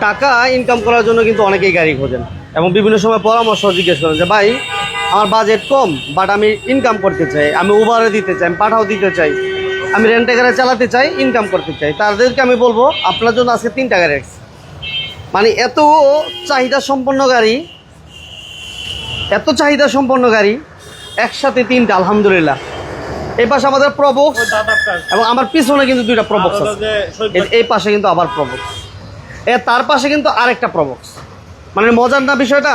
টাকা ইনকাম করার জন্য কিন্তু অনেকেই গাড়ি খোঁজেন এবং বিভিন্ন সময় পরামর্শ জিজ্ঞেস করেন যে ভাই আমার বাজেট কম বাট আমি ইনকাম করতে চাই। আমি উবারে দিতে চাই আমি পাঠাও দিতে চাই। আমি রেন্টে গাড়ি চালাতে চাই ইনকাম করতে চাই। তাদেরকে আমি বলব আপনার জন্য আজকে তিনটা গাড়ি রাখছি। মানে এত চাহিদা সম্পন্ন গাড়ি এত চাহিদা সম্পন্ন গাড়ি একসাথে তিনটা আলহামদুলিল্লাহ। এই পাশে আমাদের প্রবক্স এবং আমার পিছনে কিন্তু দুইটা প্রবক্স আছে। এই- এই পাশে কিন্তু আবার প্রবক্স এ, তার পাশে কিন্তু আরেকটা প্রবক্স মানে মজার না বিষয়টা?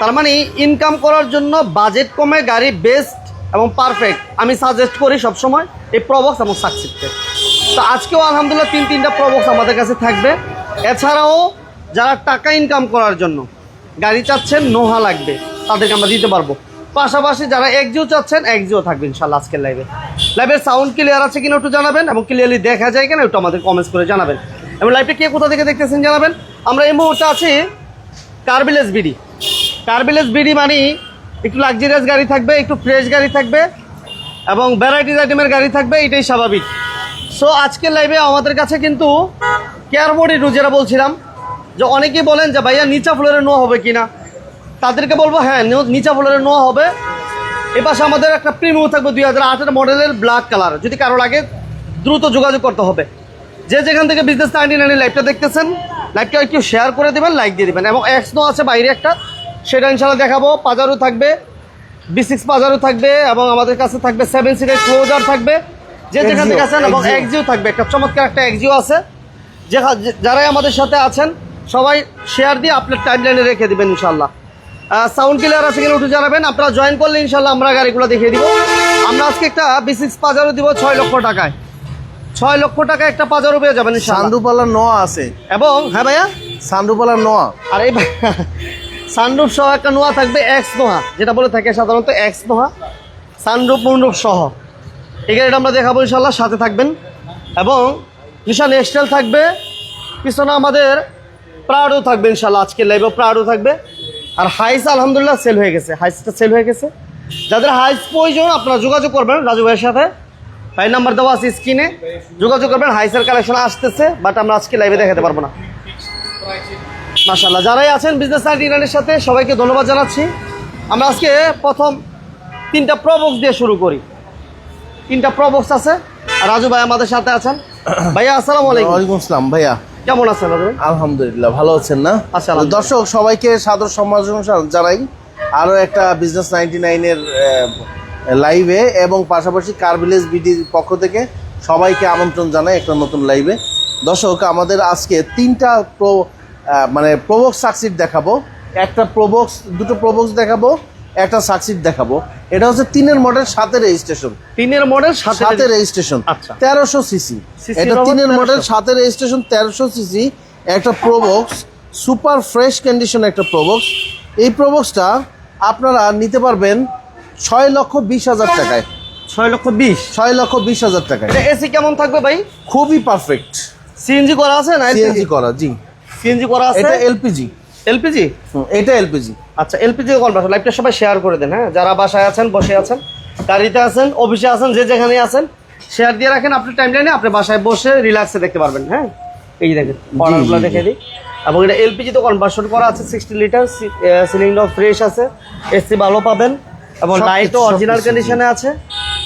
তার মানে ইনকাম করার জন্য বাজেট কমে গাড়ি বেস্ট এবং পারফেক্ট আমি সাজেস্ট করি সবসময় এই প্রবক্স এবং সাকসিডকে তো। আজকেও আলহামদুলিল্লাহ তিন, তিনটা প্রবক্স আমাদের কাছে থাকবে। এছাড়াও যারা টাকা ইনকাম করার জন্য গাড়ি চাচ্ছেন, নোহা লাগবে। তাদেরকে আমরা দিতে পারব। পাশাপাশি যারা একজিও চাচ্ছেন একজিও থাকবে ইনশাল্লাহ আজকের লাইভে লাইভের সাউন্ড ক্লিয়ার আছে কিনা একটু জানাবেন এবং ক্লিয়ারলি দেখা যায় কিনা একটু আমাদের কমেন্টস করে জানাবেন। এবং লাইভটা কে কোথা থেকে দেখতেছেন জানাবেন? আমরা এই মুহূর্তে আছি কার্বিলেস বিডি। কার্বিলেস বিডি মানে একটু লাক্সারিয়াস গাড়ি থাকবে, একটু ফ্রেশ গাড়ি থাকবে এবং ভ্যারাইটিস আইটেমের গাড়ি থাকবে, এটাই স্বাভাবিক। সো আজকের লাইভে আমাদের কাছে কিন্তু কেয়ারবোর্ড যেটা বলছিলাম, যে অনেকেই বলেন যে, ভাইয়া, নিচা ফ্লোরে নো হবে কিনা? তাদেরকে বলব হ্যাঁ নিচা ফ্লোরে নো হবে। এ পাশে আমাদের একটা প্রিমিয়াম থাকবে দুই হাজার আটের মডেলের ব্ল্যাক কালার যদি কারও লাগে, দ্রুত যোগাযোগ করতে হবে। যে যেখান থেকে বিজনেস নাইনটি নাইনের লাইভটা দেখতেছেন লাইভটা একটু শেয়ার করে দেবেন লাইক দিয়ে দেবেন। এবং এক্স নো আছে বাইরে একটা সেটা ইনশাল্লাহ দেখাবো। পাজারও থাকবে বি সিক্স পাজারও থাকবে এবং আমাদের কাছে থাকবে সেভেন সিটের ক্লোজার থাকবে। যে যেখান থেকে আছেন এবং। এক্সিও থাকবে। একটা চমৎকার একটা এক্সিও আছে। যে যে- যারাই আমাদের সাথে আছেন সবাই শেয়ার দিয়ে আপনার টাইম লাইনে রেখে দেবেন ইনশাল্লাহ সাউন্ড ক্লিয়ার আছে কিনা উঠে জানাবেন। আপনারা জয়েন করলে ইনশাল্লাহ আমরা গাড়িগুলো দেখিয়ে দিব। আমরা আজকে একটা বি সিক্স পাজারও দিব ছয় লক্ষ টাকায়। ছয় লক্ষ টাকা একটা পাজারও পেয়ে যাবেন সান্ডুপালার নোয়া আছে। এবং হ্যাঁ ভাইয়া? সান্ডুপালার নোয়া। আর এই সানরূপ সহ একটা নোয়া থাকবে এক্স নোহা যেটা বলে থাকে সাধারণত এক্স নোহা সানরূপ মন্ডপ সহ। এই গাড়িটা আমরা দেখাবো ইনশাল্লাহ সাথে থাকবেন। এবং নিশান এক্সটেল থাকবে পিছনে আমাদের প্রাউডও থাকবে ইনশাল্লাহ আজকে লাইভে প্রাউডও থাকবে। আর হাইস আলহামদুলিল্লাহ সেল হয়ে গেছে হাইসটা সেল হয়ে গেছে। যাদের হাইস প্রয়োজন আপনারা যোগাযোগ করবেন রাজু ভাইয়ের সাথে। ভাই নাম্বার দেওয়া আছে স্ক্রিনে যোগাযোগ করবেন হাইসের কালেকশন আসতেছে বাট আমরা আজকে লাইভে দেখাতে পারব না। মাশাল্লাহ যারাই আছেন বিজনেস নাইট ইরানের সাথে সবাইকে ধন্যবাদ জানাচ্ছি। আমরা আজকে প্রথম তিনটা প্রবক্স দিয়ে শুরু করি। তিনটা প্রবক্স আছে। রাজু ভাই আমাদের সাথে আছেন। ভাইয়া আসসালামু আলাইকুম। ওয়ালাইকুম আসসালাম ভাইয়া। কেমন আছেন রাজু আলহামদুলিল্লাহ ভালো আছেন না? আচ্ছা, দর্শক সবাইকে সাদর সম্ভাষণ জানাই। আরও একটা বিজনেস নাইনটি নাইনের লাইভে এবং পাশাপাশি কার ভিলেজ বিডির পক্ষ থেকে সবাইকে আমন্ত্রণ জানাই একটা নতুন লাইভে দর্শক আমাদের আজকে তিনটা প্রো মানে প্রোবক্স সাকসিড দেখাবো। একটা প্রোবক্স দুটো প্রোবক্স দেখাবো একটা সাকসিড দেখাবো। এটা হচ্ছে তিনের মডেল সাতের রেজিস্ট্রেশন তিনের মডেল সাথে রেজিস্ট্রেশন। তেরোশো সিসি এটা তিনের মডেল সাতের রেজিস্ট্রেশন তেরোশো সিসি একটা প্রোবক্স সুপার ফ্রেশ কন্ডিশন একটা প্রোবক্স এই প্রোবক্সটা আপনারা নিতে পারবেন ছয় লক্ষ বিশ হাজার টাকায়। ছয় লক্ষ বিশ? ছয় লক্ষ বিশ হাজার টাকায়। এসি কেমন থাকবে ভাই? খুবই পারফেক্ট সিএনজি করা আছে না সিএনজি করা জি। সিএনজি করা আছে? এটা এলপিজি। এলপিজি? এটা এলপিজি। আচ্ছা এলপিজি কনভার্সন লাইভটা সবাই শেয়ার করে দেন হ্যাঁ? যারা বাসায় আছেন বসে আছেন গাড়িতে আছেন অফিসে আছেন যে যেখানে আছেন শেয়ার দিয়ে রাখেন আপনার টাইম লাইনে আপনি বাসায় বসে রিল্যাক্সে দেখতে পারবেন হ্যাঁ? এই দেখেন অর্ডারগুলো দেখে দিই। এবং এটা এলপিজি তো কনভার্সন করা আছে সিক্সটি লিটার সিলিন্ডার ফ্রেশ আছে এসি ভালো পাবেন। এবং লাইটও অরিজিনাল কন্ডিশনে আছে।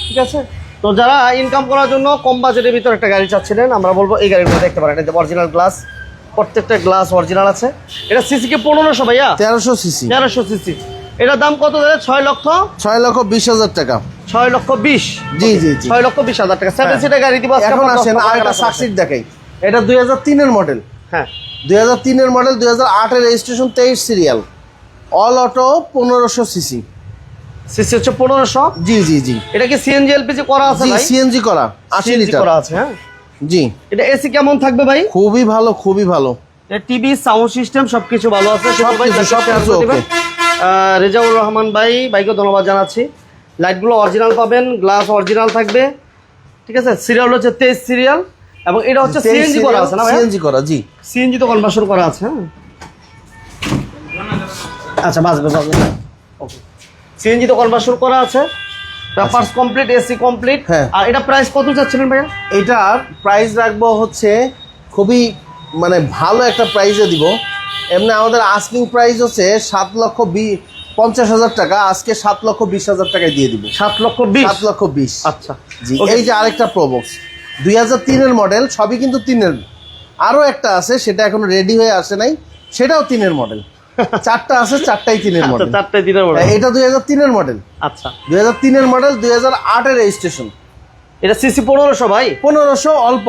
ঠিক আছে? তো যারা ইনকাম করার জন্য কম বাজেটের ভিতরে একটা গাড়ি চাচ্ছিলেন আমরা বলব এই গাড়িগুলো দেখতে পারেন। এটা অরিজিনাল গ্লাস প্রত্যেকটা গ্লাস অরিজিনাল আছে। এটা সিসি কে পনেরোশো ভাইয়া? তেরোশো সিসি তেরোশো সিসি এটার দাম কত দাদা? ছয় লক্ষ? ছয় লক্ষ বিশ হাজার টাকা। ছয় লক্ষ বিশ। জি জি ছয় লক্ষ বিশ হাজার টাকা। সেভেন হ্যাঁ। সিটের গাড়ি দিব এখন আসেন আর একটা কাছাকাছি। সাকসিড দেখাই। এটা দুই হাজার তিনের মডেল হ্যাঁ। দুই হাজার তিনের মডেল দুই হাজার আটের রেজিস্ট্রেশন তেইশ সিরিয়াল অল অটো পনেরোশো সিসি সিসি হচ্ছে পনেরোশো? জি জি জি। এটা কি সিএনজি এলপিজি করা আছে ভাই? সিএনজি করা আশি লিটার। করা আছে হ্যাঁ? জি। এটা এসি কেমন থাকবে ভাই? খুবই ভালো খুবই ভালো। টিভি সাউন্ড সিস্টেম সবকিছু ভালো আছে। সব কিছু, সব share কিছু করে দিবেন। রেজাউর রহমান ভাই ভাইকে ধন্যবাদ জানাচ্ছি। লাইটগুলো অরিজিনাল পাবেন গ্লাস অরিজিনাল থাকবে। ঠিক আছে? সিরিয়াল হচ্ছে তেইশ সিরিয়াল এবং এটা হচ্ছে সিএনজি করা আছে না সিএনজি করা জি। সিএনজি তো কনভার্সন করা আছে হ্যাঁ? আচ্ছা বাজবে বাজবে। সিএনজি তো কনভার্সন করা আছে। Papers complete AC complete. আর এটা প্রাইস কত চাচ্ছিলেন ভাইয়া? এটার প্রাইস রাখব হচ্ছে খুবই মানে ভালো একটা প্রাইজে দিব। এমনি আমাদের আস্কিং প্রাইস হচ্ছে সাত লক্ষ বি পঞ্চাশ হাজার টাকা। আজকে সাত লক্ষ বিশ হাজার টাকায় দিয়ে দিব। সাত লক্ষ বিশ? সাত লক্ষ বিশ। আচ্ছা। জি এই যে আরেকটা প্রবক্স দুই হাজার তিনের মডেল সবই কিন্তু তিনের। আরও একটা আছে সেটা এখনও রেডি হয়ে আসে নাই সেটাও তিনের মডেল চারটা আছে চারটাই তিনের আচ্ছা, মডেল চারটে দিনের মডেল এটা দুই হাজার তিনের মডেল আচ্ছা। দুই হাজার তিনের মডেল দুই হাজার আটের রেজিস্ট্রেশন এটা সিসি পনেরোশো ভাই? পনেরোশো অল্প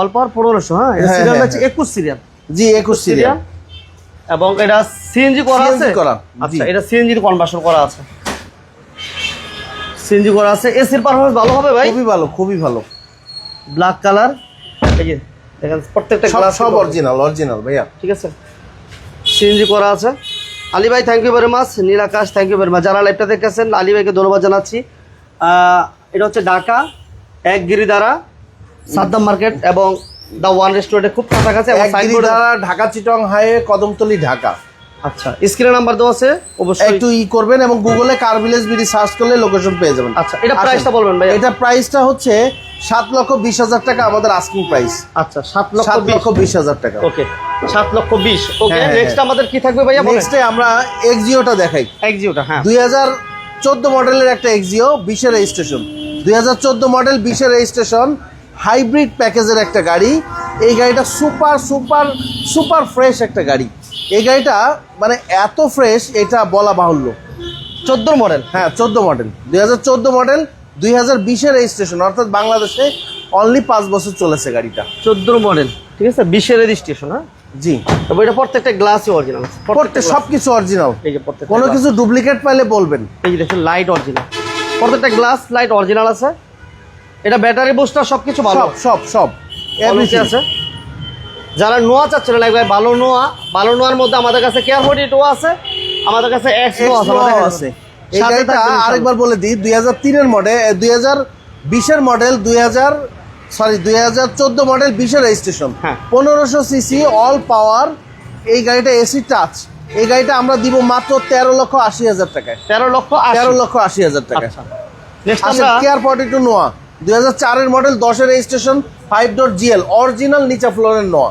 অল্প আর পনেরোশো হ্যাঁ? হ্যাঁ, সিরিয়াল হ্যাঁ, হচ্ছে হ্যাঁ। একুশ সিরিয়াল জি একুশ সিরিয়াল এবং এটা সিএনজি করা আছে? করা, আচ্ছা এটা সিএনজি কনভার্সন করা আছে। সিএনজি করা আছে। এসির পারফরমেন্স ভালো হবে ভাই? খুবই ভালো খুবই ভালো। ব্ল্যাক কালার এই দেখেন প্রত্যেকটা সব অরিজিনাল অরিজিনাল ভাইয়া। ঠিক আছে? সিএনজি করা আছে। আলী ভাই thank you very much Nil Akash thank you very much যারা লাইভটা দেখেছেন আলী ভাইকে ধন্যবাদ জানাচ্ছি। এটা হচ্ছে ঢাকা এক গিরিদারা সাদ্দাম মার্কেট এবং দ্য ওয়ান রেস্টুরেন্টে খুব কাছাকাছি ঢাকা চিটং হাইওয়ে কদমতলি ঢাকা। আচ্ছা স্ক্রিনে নাম্বার দেওয়া আছে অবশ্যই। একটু ই করবেন এবং গুগলে কার ভিলেজ বিডি সার্চ করলে লোকেশন পেয়ে যাবেন। আচ্ছা এটা প্রাইসটা বলবেন ভাই এটা প্রাইসটা হচ্ছে সাত লক্ষ বিশ হাজার টাকা আমাদের আস্কিং প্রাইস আচ্ছা সাত লক্ষ সাত লক্ষ বিশ হাজার টাকা। ওকে সাত লক্ষ বিশ। ওকে হ্যাঁ, হ্যাঁ, নেক্সট হ্যাঁ। আমাদের কি থাকবে ভাইয়া নেক্সটে আমরা এক্সিওটা দেখাই। এক্সিওটা হ্যাঁ। দুই হাজার চোদ্দ মডেলের একটা এক্সিও বিশের রেজিস্ট্রেশন দুই হাজার চোদ্দ মডেল বিশের রেজিস্ট্রেশন হাইব্রিড প্যাকেজের একটা গাড়ি। এই গাড়িটা সুপার সুপার সুপার ফ্রেশ একটা গাড়ি। এই গাড়িটা মানে এত ফ্রেশ এটা বলা বাহুল্য। চোদ্দ মডেল হ্যাঁ চোদ্দ মডেল দুই হাজার চোদ্দ মডেল দুই হাজার বিশের রেজিস্ট্রেশন অর্থাৎ বাংলাদেশে অনলি পাঁচ বছর চলেছে গাড়িটা। চোদ্দ মডেল ঠিক আছে বিশের রেজিস্ট্রেশন হ্যাঁ? জি। তবে এটা প্রত্যেকটা গ্লাসই অরিজিনাল প্রত্যেক সব কিছু অরিজিনাল এই যে প্রত্যেকটা কোনো কিছু ডুপ্লিকেট পাইলে বলবেন। এই যে দেখুন লাইট অরিজিনাল প্রত্যেকটা গ্লাস লাইট অরিজিনাল আছে। এটা ব্যাটারি বুস্টার সবকিছু ভালো। সব সব সব। আছে। যারা নোয়া চাচ্ছেন লাইক ভাই ভালো নোয়া ভালো নোয়ার মধ্যে আমাদের কাছে কেয়ার ফোর্টি টু আছে আমাদের কাছে এক্স নো আছে আমাদের আছে। আরেকবার বলে দিই দুই হাজার তিনের মডেল দুই হাজার বিশের মডেল দুই হাজার সরি দুই হাজার চোদ্দ মডেল বিশের রেজিস্ট্রেশন হ্যাঁ। পনেরোশো সিসি অল পাওয়ার এই গাড়িটা এসি টাচ এই গাড়িটা আমরা দিব মাত্র তেরো লক্ষ আশি হাজার টাকায়। তেরো লক্ষ তেরো লক্ষ আশি হাজার টাকা কেয়ার ফর্টি টু নোয়া। দুই হাজার চারের মডেল দশের registration five dot GL original নিচা ফ্লোরের নোয়া।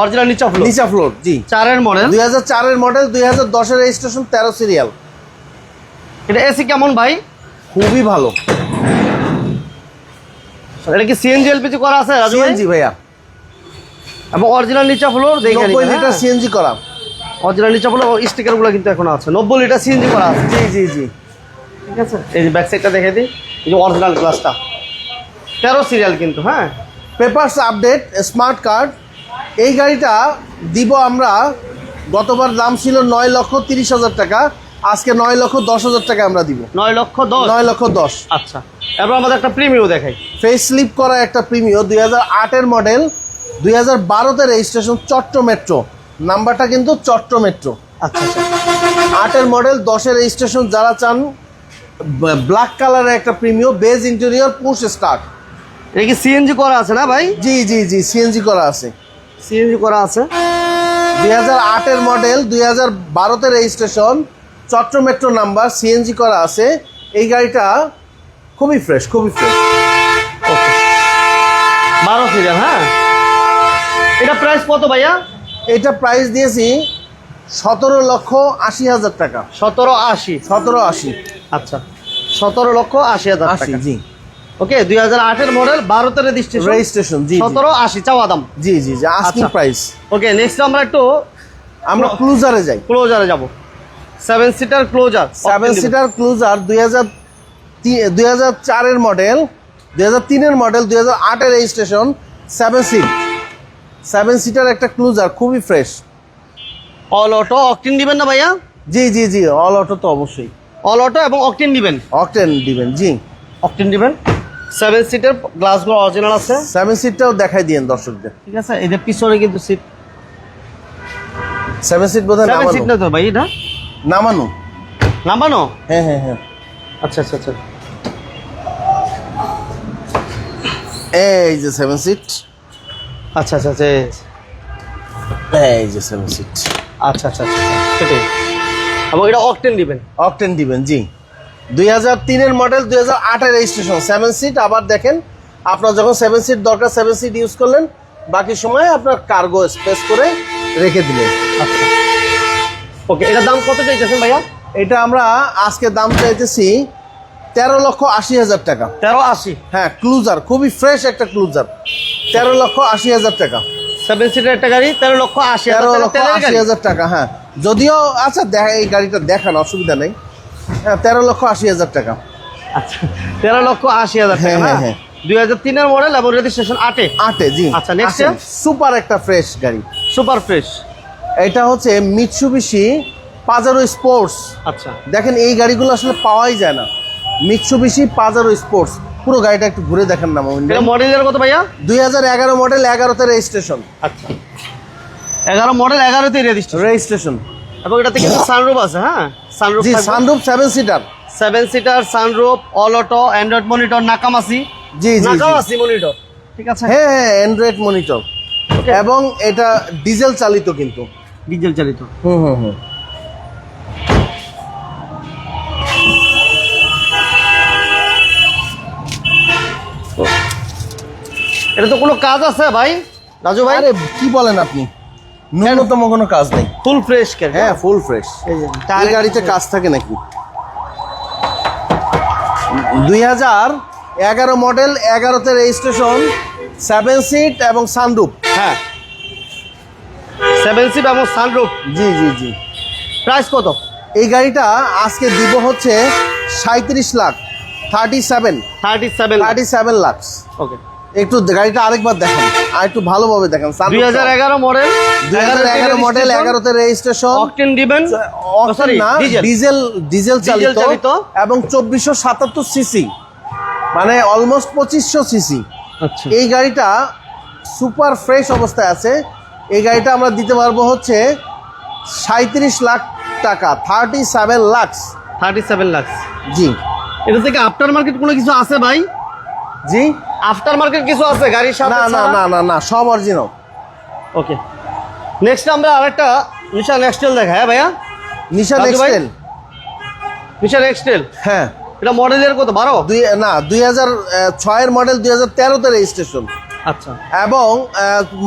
অরিজিনাল নিচা ফ্লোর নিচা ফ্লোর জি। চারের মডেল দুই হাজার চারের মডেল দুই হাজার দশের রেজিস্ট্রেশন তেরো সিরিয়াল এটা এসি কেমন ভাই? খুবই ভালো। এটা কি সিএনজি এলপিজি করা আছে রাজু? সিএনজি ভাইয়া। এবং অরিজিনাল নিচা ফ্লোর দেখে নব্বই লিটার সিএনজি করা। অরিজিনাল নিচা ফ্লোর স্টিকারগুলো কিন্তু এখন আছে নব্বই লিটার সিএনজি করা আছে। জি জি জি। ঠিক আছে? এই যে ব্যাক সাইডটা দেখে দিই এই যে অরিজিনাল গ্লাসটা তেরো সিরিয়াল কিন্তু হ্যাঁ। পেপারস আপডেট স্মার্ট কার্ড এই গাড়িটা দিব আমরা গতবার দাম ছিল নয় লক্ষ তিরিশ হাজার টাকা। আজকে নয় লক্ষ দশ হাজার টাকা আমরা দিব। নয় লক্ষ দশ? নয় লক্ষ দশ। আচ্ছা। এবার আমাদের একটা প্রিমিও দেখাই। ফেস স্লিপ করা একটা প্রিমিও দুই হাজার আটের মডেল দুই হাজার বারোতে রেজিস্ট্রেশন চট্ট মেট্রো নাম্বারটা কিন্তু চট্ট মেট্রো আচ্ছা আচ্ছা। আটের মডেল দশের রেজিস্ট্রেশন যারা চান ব্ল্যাক কালারের একটা Premio beige interior push start এটা কি সিএনজি করা আছে না ভাই? জি জি জি সিএনজি করা আছে। সিএনজি করা আছে। দুই হাজার আটের মডেল দুই হাজার বারোতে registration Chatta metro number CNG করা আছে। এই গাড়িটা খুবই ফ্রেশ খুবই ফ্রেশ ওকে বারো সিরিয়াল হ্যাঁ? এটা প্রাইস কত ভাইয়া? এটা প্রাইস দিয়েছি সতেরো লক্ষ আশি হাজার টাকা। সতেরো আশি। সতেরো আশি। আচ্ছা। সতেরো লক্ষ আশি হাজার আশি টাকা। জি। ওকে দুই হাজার আটের মডেল বারোতে রেজিস্ট্রেশন রেজিস্ট্রেশন জি। সতেরো আশি চাওয়া দাম। জি জি জি আচ্ছা। প্রাইস ওকে নেক্সট আমরা একটু আমরা ক্লুজারে যাই। ক্লোজারে যাব। Seven seater cruiser seven seater cruiser দুই হাজার দুই হাজার চারের মডেল দুই হাজার তিনের মডেল দুই হাজার আটের registration seven seat seven seater একটা ক্লুজার খুবই ফ্রেশ অল অটো অকটিন দিবেন না ভাইয়া? জি জি জি অল অটো তো অবশ্যই। অল অটো এবং অকটিন দিবেন? অকটেন দিবেন জি। অকটিন দিবেন? সেভেন সিটের গ্লাসগুলো অরিজিনাল আছে? সেভেন সিটটাও দেখাই দিয়েন দর্শকদের। ঠিক আছে এদের পিছনে কিন্তু সিট সেভেন সিট বোধহয় সেভেন সিট না তো ভাই এটা? নামানো। নামানো? হ্যাঁ হ্যাঁ হ্যাঁ। আচ্ছা আচ্ছা আচ্ছা। এই যে সেভেন সিট আচ্ছা আচ্ছা আচ্ছা এই যে। সেভেন সিট আচ্ছা আচ্ছা আচ্ছা সেটাই। এবং এটা অকটেন দিবেন। অকটেন দিবেন জি। দুই হাজার তিনের মডেল দুই হাজার আটের রেজিস্ট্রেশন সেভেন সিট আবার দেখেন আপনার যখন সেভেন সিট দরকার সেভেন সিট ইউজ করলেন বাকি সময় আপনার কার্গো স্পেস করে রেখে দিলেন। আচ্ছা। ওকে এটার দাম কত চাইতেছেন ভাইয়া? এটা আমরা আজকে দাম চাইতেছি তেরো লক্ষ আশি হাজার টাকা। তেরো আশি? হ্যাঁ ক্লুজার খুবই ফ্রেশ একটা ক্লুজার। তেরো লক্ষ আশি হাজার টাকা। সেভেন সিটার একটা গাড়ি তেরো লক্ষ আশি তেরো লক্ষ আশি হাজার টাকা হ্যাঁ। যদিও আচ্ছা দেখা এই গাড়িটা দেখান অসুবিধা নেই। হ্যাঁ তেরো লক্ষ আশি হাজার টাকা। আচ্ছা তেরো লক্ষ আশি হাজার টাকা হ্যাঁ, হ্যাঁ? হ্যাঁ, দুই হাজার তিনের মডেল এবং রেজিস্ট্রেশন আটে। আটে জি। আচ্ছা, year? সুপার একটা ফ্রেশ গাড়ি। সুপার ফ্রেশ এটা হচ্ছে মিৎসুবিশি পাজারো স্পোর্টস আচ্ছা। দেখেন এই গাড়িগুলো আসলে পাওয়াই যায় না। মিৎসুবিশি পাজারো স্পোর্টস পুরো গাড়িটা একটু ঘুরে দেখেন না এটা মডেলের কত ভাইয়া? দুই হাজার এগারো মডেল এগারোতে রেজিস্ট্রেশন আচ্ছা। এগারো মডেল এগারোতেই রেজিস্ট্রেশন রেজিস্ট্রেশন এবং এটাতে কিন্তু সানরুফ আছে হ্যাঁ? সানরুফ জি sunroof seven seater seven seater sunroof all auto android monitor Nakamichi জি জি জি। নাকামাসি মনিটর ঠিক আছে? হ্যাঁ হ্যাঁ অ্যান্ড্রয়েড মনিটর এবং এটা ডিজেল চালিত কিন্তু। ডিজেল চালিত। হুম হুম হুম এটা তো কোনো কাজ আছে ভাই? রাজু ভাই? আরে কি বলেন আপনি? ন্যূনতম কোনো কাজ নেই। ফুল ফ্রেশ হ্যাঁ ফুল ফ্রেশ এই গাড়িতে কাজ থাকে নাকি? দুই হাজার এগারো মডেল এগারোতে রেজিস্ট্রেশন সেভেন সিট এবং সানরুফ হ্যাঁ। সেভেন সিট এবং সানরুফ জি জি জি। প্রাইস কত? এই গাড়িটা আজকে দিব হচ্ছে সাঁত্রিশ lakh thirty seven thirty seven thirty seven lakh okay একটু গাড়িটা আরেকবার দেখান আর একটু ভালোভাবে দেখেন দুই হাজার এগারো মডেল দুই হাজার এগারো মডেল এগারোতে রেজিস্ট্রেশন অকটেন সরি না ডিজেল ডিজেল চালিত। এবং চব্বিশশো সাতাত্তর সিসি মানে অলমোস্ট পঁচিশশো সিসি আচ্ছা। এই গাড়িটা সুপার ফ্রেশ অবস্থায় আছে। এই গাড়িটা আমরা দিতে পারব হচ্ছে সাঁত্রিশ লাখ টাকা thirty seven lakhs thirty seven lakh. জি। এটা থেকে আফটার মার্কেট কোনো কিছু আছে ভাই? জি। আফটার মার্কেট কিছু আছে? গাড়ির সাথে না না না না না সব অরিজিনাল ওকে নেক্সট আমরা আরেকটা নিশা নেক্সটেল দেখা হ্যাঁ ভাইয়া? নিশান ভাই? এক্সটেল নিশা নেক্সটেল হ্যাঁ। এটা মডেলের কত বারো? দুই না দুই হাজার ছয়ের মডেল দুই হাজার তেরোতে রেজিস্ট্রেশন আচ্ছা। এবং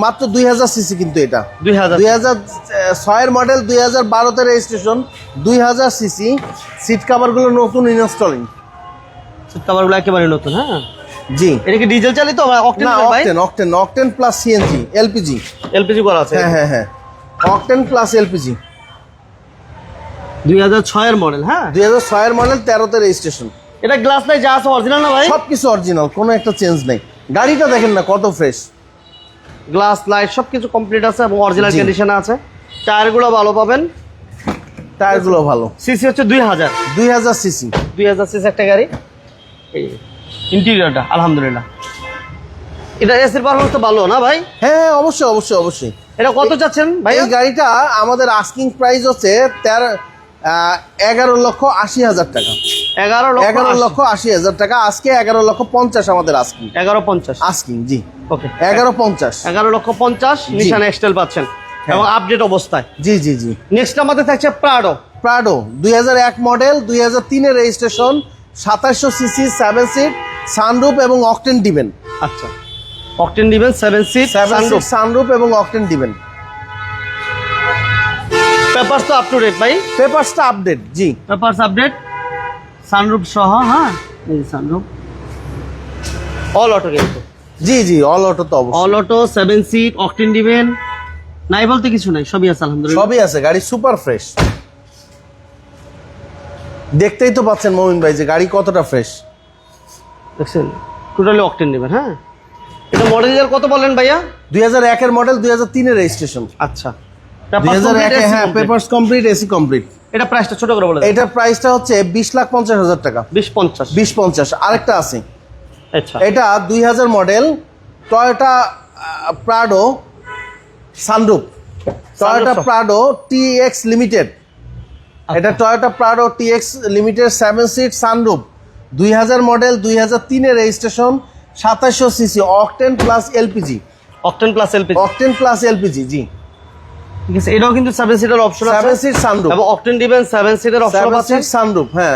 মাত্র দুই হাজার সিসি কিন্তু এটা। দুই হাজার দুই হাজার ছয়ের মডেল দুই হাজার বারোতে রেজিস্ট্রেশন দুই হাজার সিসি সিট কাভারগুলো নতুন ইনস্টলিং সিট কাভারগুলো একেবারে নতুন হ্যাঁ? জি। এটা কি ডিজেল চালিত octane octane octane octane plus CNG LPG LPG করা আছে। হ্যাঁ হ্যাঁ হ্যাঁ। অকটেন প্লাস এলপিজি দুই হাজার ছয়ের মডেল হ্যাঁ? দুই হাজার ছয়ের মডেল তেরোতে রেজিস্ট্রেশন এটা গ্লাস নাই যা আছে অরিজিনাল না ভাই? সব কিছু অরিজিনাল কোনো একটা চেঞ্জ নেই। গাড়িটা দেখেন না কত ফ্রেশ গ্লাস লাইট সব কিছু কমপ্লিট আছে এবং অরিজিনাল। কন্ডিশনে আছে। টায়ারগুলো ভালো পাবেন। টায়ারগুলো ভালো। সিসি হচ্ছে দুই হাজার। দুই হাজার সিসি দুই হাজার সিসি একটা গাড়ি। এই ইন্টেরিয়রটা আলহামদুলিল্লাহ। এটা এসির পারফরমেন্স তো ভালো না ভাই? হ্যাঁ অবশ্যই অবশ্যই অবশ্যই। এটা কত চাচ্ছেন ভাই এই গাড়িটা আমাদের আস্কিং প্রাইস হচ্ছে তেরো এগারো লক্ষ আশি হাজার টাকা। এগারো এগারো লক্ষ আশি হাজার টাকা। আজকে এগারো লক্ষ পঞ্চাশ আমাদের আস্কিং। এগারো পঞ্চাশ। আস্কিং জি। ওকে। এগারো পঞ্চাশ। এগারো লক্ষ পঞ্চাশ নিশান এক্সটেল পাচ্ছেন। হ্যাঁ। এবং আপডেট অবস্থায়। জি জি জি। নেক্সট আমাদের থাকছে প্রাডো প্রাডো দুই এক মডেল দুই হাজার তিনের রেজিস্ট্রেশন সাতাশশো সিসি সেভেন সিট সানরুপ এবং অকটেন ডিবেন আচ্ছা। অকটেন দিবেন সেভেন সিট সিট সানরুপ এবং অকটেন ডিবেন পেপারস তো আপ টু ডেট ভাই পেপারসটা আপডেট জি। পেপারস আপডেট সানরুফ সহ হ্যাঁ? এই সানরুফ অল অটো কিন্তু জি জি অল অটো তো অবশ্যই। All auto seven seat octane দিবেন। নাই বলতে কিছু নাই সবই আছে আলহামদুলিল্লাহ। সবই আছে গাড়ি সুপার ফ্রেশ দেখতেই তো পাচ্ছেন মমিন ভাই যে গাড়ি কতটা ফ্রেশ দেখছেন? টোটালি অকটেন নেবেন হ্যাঁ? এটা মডেল ইয়ার কত বলেন ভাইয়া? দুই হাজার একের মডেল দুই হাজার তিনের রেজিস্ট্রেশন আচ্ছা। হ্যাঁ পেপার্স কমপ্লিট এসি কমপ্লিট এটা প্রাইসটা ছোট করে বলে এটার প্রাইসটা হচ্ছে বিশ লাখ পঞ্চাশ হাজার টাকা। বিশ পঞ্চাশ। বিশ পঞ্চাশ আরেকটা আছে। আচ্ছা। এটা দুই হাজার model Toyota Prado sunroof Toyota. Prado T X limited এটা Toyota Prado T X limited seven seat sunroof দুই হাজার মডেল দুই হাজার তিনের রেজিস্ট্রেশন সাতাশশো CC octane plus LPG octane plus LPG octane plus LPG জি। ঠিক আছে? এটাও কিন্তু সেভেন সিটার অপশন আছে। সেভেন সিট সানরুপ এবং অকটেন দিবেন সেভেন সিটার অপশন আছে। হ্যাঁ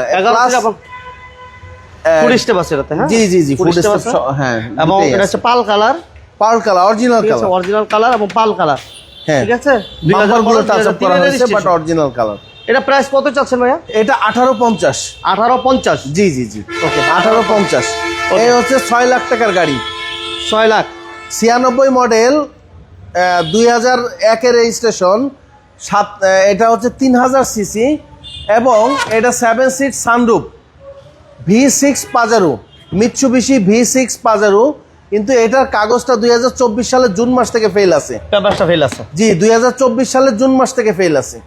স্টেপ আছে এটাতে হ্যাঁ? জি জি জি ফুড স্টেপ স্টেপ হ্যাঁ এবং এটা হচ্ছে pearl colour colour original colour original colour এবং পাল কালার হ্যাঁ ঠিক আছে? দুই হাজার বাম্পারগুলো model, টাচ আপ করা হয়েছে বাট অরিজিনাল কালার এটা প্রাইস কত চাচ্ছেন ভাইয়া? এটা আঠারো পঞ্চাশ। আঠারো পঞ্চাশ? জি জি জি। Okay. আঠারো পঞ্চাশ. এই হচ্ছে ছয় লাখ টাকার গাড়ি। ছয় লাখ। ছিয়ানব্বই মডেল দুই হাজার একের রেজিস্ট্রেশন সাত এটা হচ্ছে তিন হাজার সিসি এবং এটা seven seat sunroof V six Pajero Mitsubishi V six Pajero কিন্তু এটার কাগজটা দুই হাজার চব্বিশ সালের জুন মাস থেকে ফেল আছে। পেপারটা ফেল আছে। জি দুই হাজার চব্বিশ সালের জুন মাস থেকে ফেল আছে।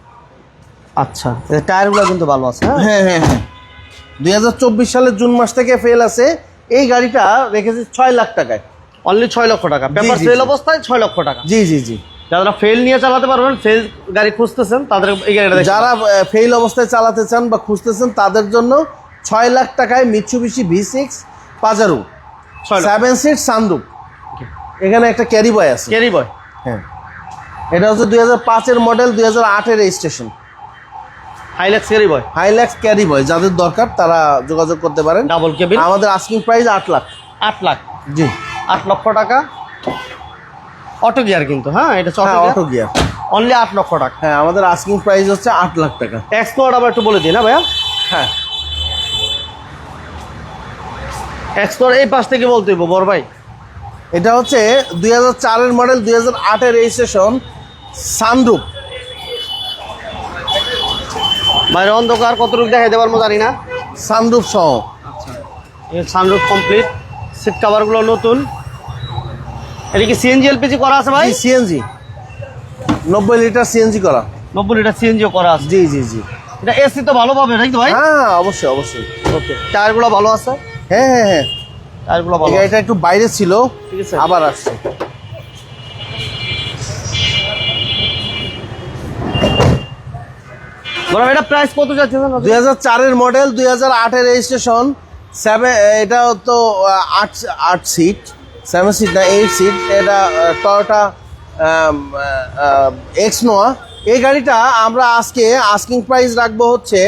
আচ্ছা টায়ারগুলো কিন্তু ভালো আছে হ্যাঁ? হ্যাঁ হ্যাঁ হ্যাঁ। দুই হাজার চব্বিশ সালের জুন মাস থেকে ফেল আছে। এই গাড়িটা রেখেছি ছয় লাখ টাকায়। অনলি ছয় লক্ষ টাকা। পেপার ফেল অবস্থায় ছয় লক্ষ টাকা। জি জি জি। যারা ফেল নিয়ে চালাতে পারবেন ফেল গাড়ি খুঁজতেছেন তাদের এই গাড়িটা যারা ফেল অবস্থায় চালাতে চান বা খুঁজতেছেন তাদের জন্য ছয় লাখ টাকায় Mitsubishi V six Pajero seven seat sunroof এখানে একটা ক্যারি বয় আছে। ক্যারি বয় হ্যাঁ। এটা হচ্ছে দুই হাজার পাঁচের মডেল দুই হাজার আটের registration Hilux carry boy Hilux carry boy যাদের দরকার তারা যোগাযোগ করতে পারেন। ডাবল কেবিন আমাদের আস্কিং প্রাইস আট লাখ। আট লাখ। জি। আট লক্ষ টাকা। অটো গিয়ার কিন্তু হ্যাঁ এটা হ্যাঁ অটো গিয়ার। অনলি আট লক্ষ টাকা। হ্যাঁ আমাদের আস্কিং প্রাইস হচ্ছে আট লাখ টাকা। ট্যাক্স এক্সপোর্ট আবার একটু বলে দিই না ভাইয়া? হ্যাঁ। ট্যাক্স এক্সপোর্ট এই পাশ থেকে বলতে হইব বড় ভাই। এটা হচ্ছে দুই হাজার চারের মডেল দুই হাজার আটের রেজিস্ট্রেশন সানরুপ বাইরে অন্ধকার কতটুকু দেখাইতে পারব জানি না। সানরুপ সহ। সানরুফ কমপ্লিট সিট কাভারগুলো নতুন। এটা কি সিএনজি এলপিজি করা আছে ভাই? সিএনজি নব্বই লিটার সিএনজি করা। নব্বই লিটার সিএনজিও করা আছে। জি জি জি। এটা এসি তো ভালো পাবে তো ভাই? হ্যাঁ অবশ্যই অবশ্যই। ওকে টায়ারগুলো ভালো আছে? হ্যাঁ হ্যাঁ হ্যাঁ। টায়ারগুলো ভালো এটা একটু বাইরে ছিল ঠিক আছে। আবার আসছে। বড় এটা প্রাইস কত যাচ্ছে? দুই হাজার চারের মডেল দুই হাজার আটের রেজিস্ট্রেশন সেভেন এটা তো আট আট সিট সেভেন সিট না এইট সিট এটা টয়োটা এক্স নোয়া এই গাড়িটা আমরা আজকে আস্কিং প্রাইস রাখব হচ্ছে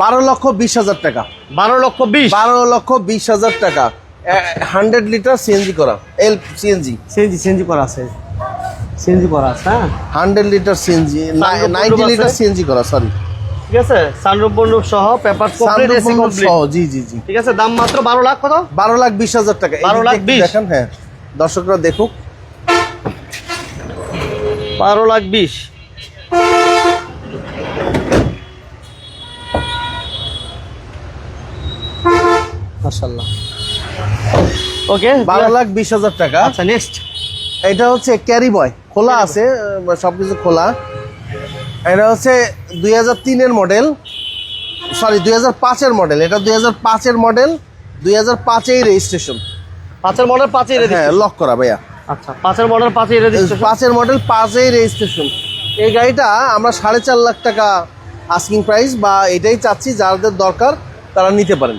বারো লক্ষ বিশ হাজার টাকা। বারো লক্ষ বিশ? বারো লক্ষ বিশ হাজার টাকা। হান্ড্রেড লিটার সিএনজি করা এল সিএনজি সিএনজি সিএনজি করা আছে। সিএনজি করা আছে হ্যাঁ? Hundred litre CNG ninety litre CNG করা সরি ঠিক আছে? সানরুফ বন্ডুপ সহ পেপার কমপ্লিট এসি কমপ্লিট সহ জি জি জি। ঠিক আছে? দাম মাত্র বারো লাখ কত? বারো লাখ বিশ হাজার টাকা। এই 12 লাখ 20 দেখেন হ্যাঁ দর্শকরা দেখুক। বারো লাখ বিশ। মাশাল্লাহ ওকে বারো লাখ বিশ হাজার টাকা। আচ্ছা নেক্সট এটা হচ্ছে ক্যারি বয় খোলা আছে সবকিছু খোলা। এটা হচ্ছে দুই হাজার তিনের মডেল সরি দুই হাজার পাঁচের মডেল এটা দুই হাজার পাঁচের মডেল দুই হাজার পাঁচেই রেজিস্ট্রেশন পাঁচের মডেল পাঁচই হ্যাঁ লক করা ভাইয়া। আচ্ছা পাঁচের মডেল পাঁচই রেজিস্ট্রেশন পাঁচের মডেল পাঁচেই রেজিস্ট্রেশন এই গাড়িটা আমরা সাড়ে চার লাখ টাকা আস্কিং প্রাইস বা এটাই চাচ্ছি যাদের দরকার তারা নিতে পারেন।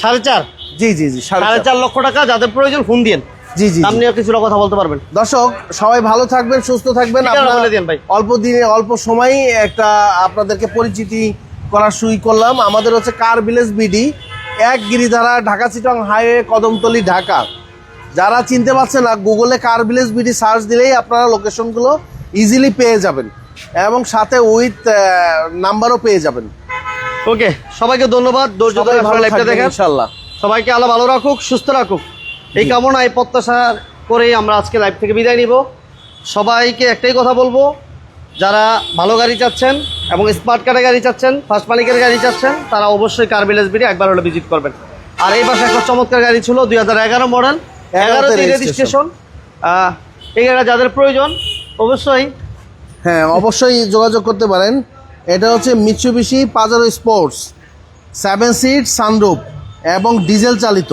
সাড়ে চার? জি জি জি সাড়ে চার। লক্ষ টাকা যাদের প্রয়োজন ফোন দিন জি জি। নিয়ে কিছুটা কথা বলতে পারবেন। দর্শক সবাই ভালো থাকবেন সুস্থ থাকবেন। অল্প দিনে অল্প সময়ই একটা আপনাদেরকে পরিচিতি করার সুই করলাম। আমাদের হচ্ছে কার ভিলেজ বিডি এক গিরিধারা ঢাকা চিটং হাইওয়ে কদমতলি ঢাকা। যারা চিনতে পারছেন না গুগলে কার ভিলেজ বিডি সার্চ দিলেই আপনারা লোকেশনগুলো ইজিলি পেয়ে যাবেন এবং সাথে উইথ নাম্বারও পেয়ে যাবেন। ওকে সবাইকে ধন্যবাদ। ধৈর্য ধরে ভালো দেখেন। সবাইকে আল্লাহ ভালো রাখুক সুস্থ রাখুক। এই কামনায় প্রত্যাশা করেই আমরা আজকে লাইভ থেকে বিদায় নিব। সবাইকে একটাই কথা বলব যারা ভালো গাড়ি চাচ্ছেন এবং স্মার্ট কারের গাড়ি চাচ্ছেন ফার্স্ট মালিকের গাড়ি চাচ্ছেন তারা অবশ্যই কার ভিলেজ বিডি একবার হলে ভিজিট করবেন। আর এই পাশে একটা চমৎকার গাড়ি ছিল দুই হাজার এগারো মডেল registration। রেজিস্ট্রেশন এই গাড়ি যাদের প্রয়োজন অবশ্যই। হ্যাঁ অবশ্যই যোগাযোগ করতে পারেন। এটা হচ্ছে Mitsubishi Pajero sports seven seat sunroof এবং ডিজেল চালিত।